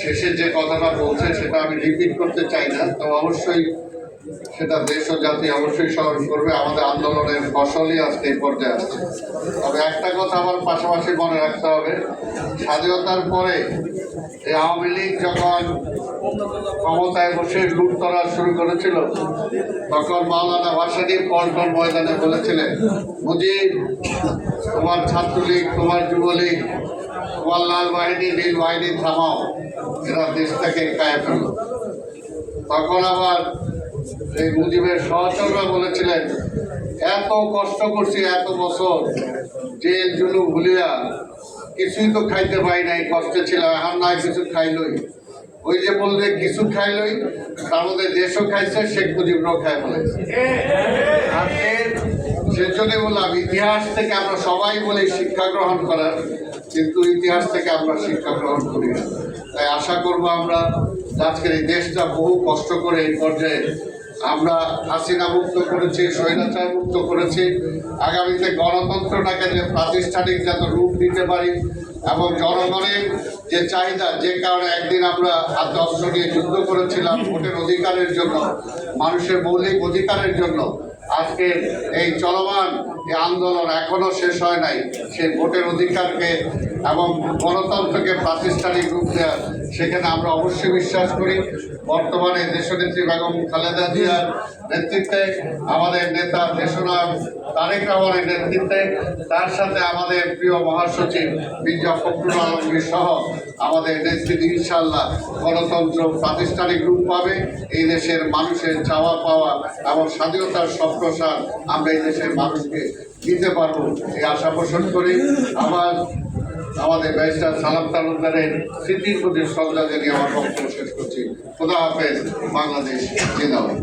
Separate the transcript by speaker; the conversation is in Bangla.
Speaker 1: শেষে যে কথাটা বলছে সেটা আমি রিপিট করতে চাই না। তো অবশ্যই সেটা দেশ ও জাতি অবশ্যই স্মরণ করবে। আমাদের আন্দোলনের ফসলই আজকে এই পর্যায়ে আসছে। তবে একটা কথা আমার পাশাপাশি মনে রাখতে হবে, স্বাধীনতার পরে এই আওয়ামী লীগ যখন ক্ষমতায় বসে লুট করা শুরু করেছিল, তখন মাওলানা ভাসানী পল্টন ময়দানে বলেছিলেন, মুজিব, তোমার ছাত্রলীগ, তোমার যুবলীগ লাল বাহিনী, নীল বাহিনী থামাও। এরা দেশটাকে কায়ে ফেলো তখন আবার এই মুজিবের সহচররা বলেছিলেন, এত কষ্ট করছি, এত বছর জেল জুলু ভুলিয়া কিছুই তো খাইতে পাই নাই, কষ্টে ছিলাম, এখন নাই, কিছু খাইলই। ওই যে বললে, কিছু খাইলই, তার মধ্যে দেশও খাইছে, শেখ মুজিবরাও খাই বলেছে আজকে সেজন্য বললাম, ইতিহাস থেকে আমরা সবাই বলি শিক্ষা গ্রহণ করার, কিন্তু ইতিহাস থেকে আমরা শিক্ষা গ্রহণ করি না। তাই আশা করব আমরা আজকের এই দেশটা বহু কষ্ট করে এই পর্যায়ে আমরা হাসিনা মুক্ত করেছি, স্বৈরাচার মুক্ত করেছি। আগামীতে গণতন্ত্রটাকে যে প্রাতিষ্ঠানিক যাতে রূপ দিতে পারি এবং জনগণের যে চাহিদা, যে কারণে একদিন আমরা হাতে অস্ত্র নিয়ে যুদ্ধ করেছিলাম, ভোটের অধিকারের জন্য, মানুষের মৌলিক অধিকারের জন্য আজকে এই চলমান এই আন্দোলন এখনও শেষ হয় নাই। সেই ভোটের অধিকারকে এবং গণতন্ত্রকে প্রাতিষ্ঠানিক রূপ দেওয়া সেখানে আমরা অবশ্যই বিশ্বাস করি। বর্তমানে দেশনেত্রী বেগম খালেদা জিয়ার নেতৃত্বে আমাদের নেতা দেশনায়ক তারেক রহমানের নেতৃত্বে, তার সাথে আমাদের প্রিয় মহাসচিব মির্জা ফখরুল আলমগীর সহ আমাদের নেতৃত্বে ইনশাল্লাহ গণতন্ত্র প্রাতিষ্ঠানিক রূপ পাবে। এই দেশের মানুষের চাওয়া পাওয়া এবং স্বাধীনতার সম্প্রসার আমরা এই দেশের মানুষকে দিতে পারব এই আশা পোষণ করি। আবার আমাদের ব্যারিস্টার সালাম তালুকদারের স্মৃতির প্রতি শ্রদ্ধা জানিয়ে আমার বক্তব্য শেষ করছি। খোদা হাফেজ, বাংলাদেশ জিন্দাবাদ।